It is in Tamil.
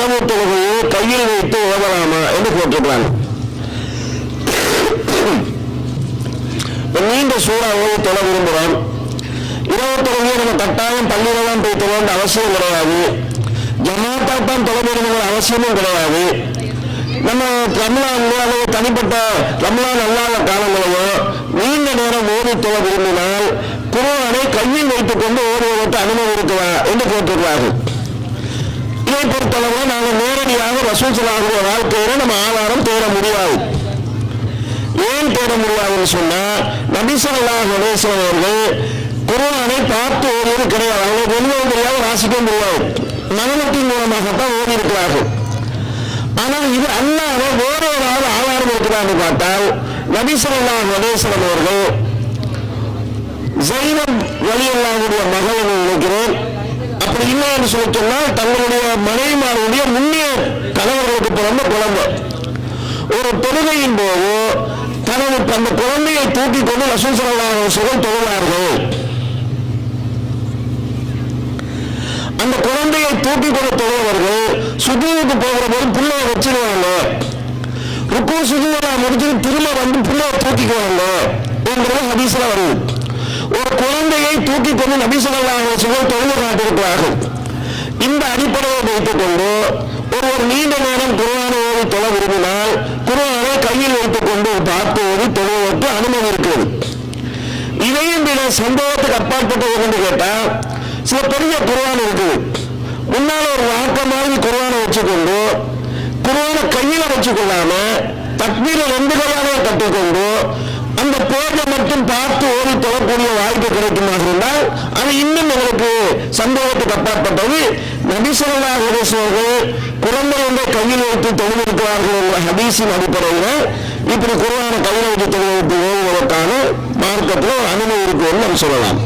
இரவு தொழுகையை கையில் வைத்து ஓதலாமா என்று கேட்டிருக்கிறாங்க நீண்ட சூறாவை தொழ விரும்புகிறோம் இரவு தொழுகையை நம்ம கட்டாயம் பள்ளியில தான் போய் தொழ வேண்டிய அவசியம் கிடையாது. ஜமாத்தா தான் தொழ வேண்டிய அவசியமும் கிடையாது. நம்ம ரம்லான்ல அல்லது தனிப்பட்ட ரம்லான் அல்லாத காலங்களிலோ நீண்ட நேரம் ஓடி தொழ விரும்பினால் குருவானை கையில் வைத்துக் கொண்டு ஓடுவதற்கு அனுமதி இருக்குதா என்று கேட்டிருக்கிறார்கள். நேரடியாக ரசூல் சலாஹுடைய வாழ்க்கையில நம்ம ஆதாரம் தேட முடியாது. ஏன் தேட முடியாதுன்னு சொன்னா நபிசல்லா நடேசன் அவர்கள் குரானை பார்த்து ஓடியது கிடையாது. அவங்களுக்கு ஒன்றும் தெரியாது வாசிக்கவும் தெரியாது மனநத்தின் மூலமாகத்தான் ஓடி இருக்கிறார்கள் ஆனால் இது அல்லாத ஒரு ஆள் ஆதாரம் இருக்கிறான்னு பார்த்தால் நபிசல்லா நடேசன் அவர்கள் ஜெயினம் வழியல்லாவுடைய மகள் நினைக்கிறேன் அப்படி இல்லை என்று சொல்லி சொன்னால் தங்களுடைய மனைவிமாருடைய முன்னிய கணவர்களுக்கு பிறந்த குழந்தை ஒரு தொழுகையின் போது தனது அந்த குழந்தையை தூக்கி கொண்டு லட்சம் செலவாக சுகம் தொழுவார்கள். அந்த குழந்தையை தூக்கி கொண்டு தொழுவர்கள் சுஜூவுக்கு போகிற போது புள்ளைய வச்சிருவாங்க. ருக்கு சுஜூவெல்லாம் முடிச்சுட்டு திரும்ப வந்து புள்ளைய தூக்கிக்குவாங்க. என்றது ஹதீஸ்ல வருது. ஒரு தூக்கி கொண்டு நபி ஸல்லல்லாஹு தொழுது இந்த அடிப்படையை வைத்துக் கொண்டு ஒருவர் நீண்ட நேரம் குர்ஆனை தொழ விரும்பினால் குர்ஆனை கையில் வைத்துக் கொண்டு பார்த்து தொழுவதற்கு அனுமதி இருக்கிறது. இதையும் விட சம்பவத்துக்கு அப்பாற்பட்டது என்று கேட்டா சில பெரிய குர்ஆன் இருக்குது. முன்னால் ஒரு வாக்க மாதிரி குர்ஆனை வச்சுக்கொண்டு குர்ஆனை கையில வச்சுக்கொள்ளாம தக்பீரை ரெண்டு கையாலே கட்டிக்கொண்டு அந்த பேரை மட்டும் பார்த்து ஓடி தொழக்கூடிய வாய்ப்பு கிடைக்குமாக இருந்தால் அது இன்னும் உங்களுக்கு சந்தேகத்துக்கு அப்பாற்பட்டது. நபிசல்லா அவர்கள் குழந்தை ஒன்றை கையில் வைத்து தொழுதிருக்கிறார்கள் என்ற ஹதீஸின் அடிப்படையில் இப்படி குருவான கையில் வைத்து தொழில்நுட்பம் ஓடுவதற்கான மார்க்கத்தில் அனுமதி இருக்கு என்று நாம் சொல்லலாம்.